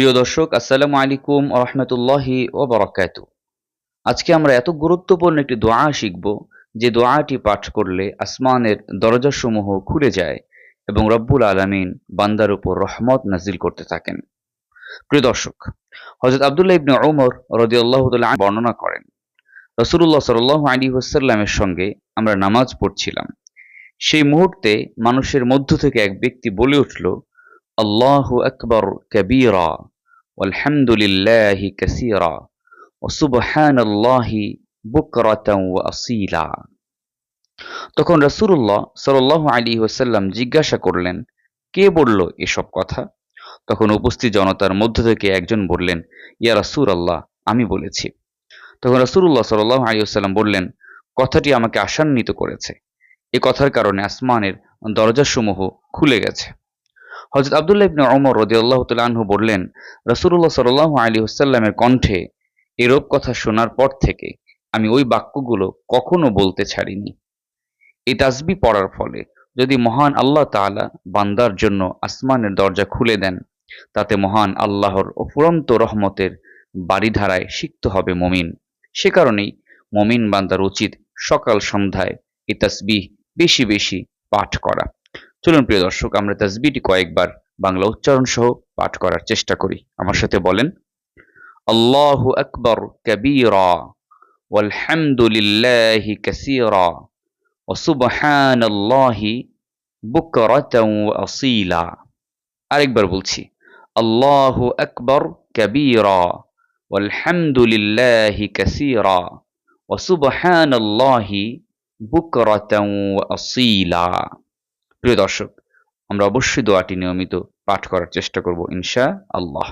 প্রিয় দর্শক, আসসালামু আলাইকুম রহমতুল্লাহি ও বরকাত আজকে আমরা এত গুরুত্বপূর্ণ একটি দোয়া শিখব, যে দোয়াটি পাঠ করলে আসমানের দরজাসমূহ খুলে যায় এবং রব্বুল আলমিন বান্দার উপর রহমত নাজিল করতে থাকেন। প্রিয় দর্শক হজরত আবদুল্লাহ ইবনে ওমর রদিয়াল্লাহ বর্ণনা করেন রসুল্লাহ সাল আলী ওসাল্লামের সঙ্গে আমরা নামাজ পড়ছিলাম। সেই মুহূর্তে মানুষের মধ্য থেকে এক ব্যক্তি বলে উঠল আল্লাহু আকবর কবীরা আলহামদুলিল্লাহ কাসীরা ওসুবহানাল্লাহি বুকরাতাও ওয়া আসীলা। তখন রাসূলুল্লাহ সাল্লাল্লাহু আলাইহি ওয়াসাল্লাম জিজ্ঞাসা করলেন, কে বলল এসব কথা? তখন উপস্থিত জনতার মধ্য থেকে একজন বললেন, ইয়া রাসুর আল্লাহ আমি বলেছি। তখন রাসূলুল্লাহ সাল্লাল্লাহু আলাইহি ওয়াসাল্লাম বললেন, কথাটি আমাকে আশান্বিত করেছে। এ কথার কারণে আসমানের দরজাসমূহ খুলে গেছে। হজরত আবদুল্লাহ ইবনে ওমর রদিয়াল্লাহ তাআলাহু বললেন, রাসূলুল্লাহ সাল্লাল্লাহু আলাইহি ওয়াসাল্লামের কণ্ঠে এরূপ কথা শোনার পর থেকে আমি ওই বাক্যগুলো কখনো বলতে ছাড়িনি। এই তাসবি পড়ার ফলে যদি মহান আল্লাহ তাআলা বান্দার জন্য আসমানের দরজা খুলে দেন, তাতে মহান আল্লাহর অফুরন্ত রহমতের বাড়িধারায় সিক্ত হবে মমিন। সে কারণেই মমিন বান্দার উচিত সকাল সন্ধ্যায় এই তাসবিহ বেশি বেশি পাঠ করা। চলুন প্রিয় দর্শক, আমরা তাসবিটি কয়েকবার বাংলা উচ্চারণ সহ পাঠ করার চেষ্টা করি। আমার সাথে বলেন, আল্লাহু আকবর কবীরা ওয়ালহামদুলিল্লাহি কাসীরা ওয়াসুবহানাল্লাহি বুকরাতাও আসীলা। আরেকবার বলছি, আল্লাহু আকবর কবীরা ওয়ালহামদুলিল্লাহি কাসীরা ওয়াসুবহানাল্লাহি বুকরাতাও আসীলা। প্রিয় দর্শক আমরা অবশ্যই দোয়াটি নিয়মিত পাঠ করার চেষ্টা করব ইনশা আল্লাহ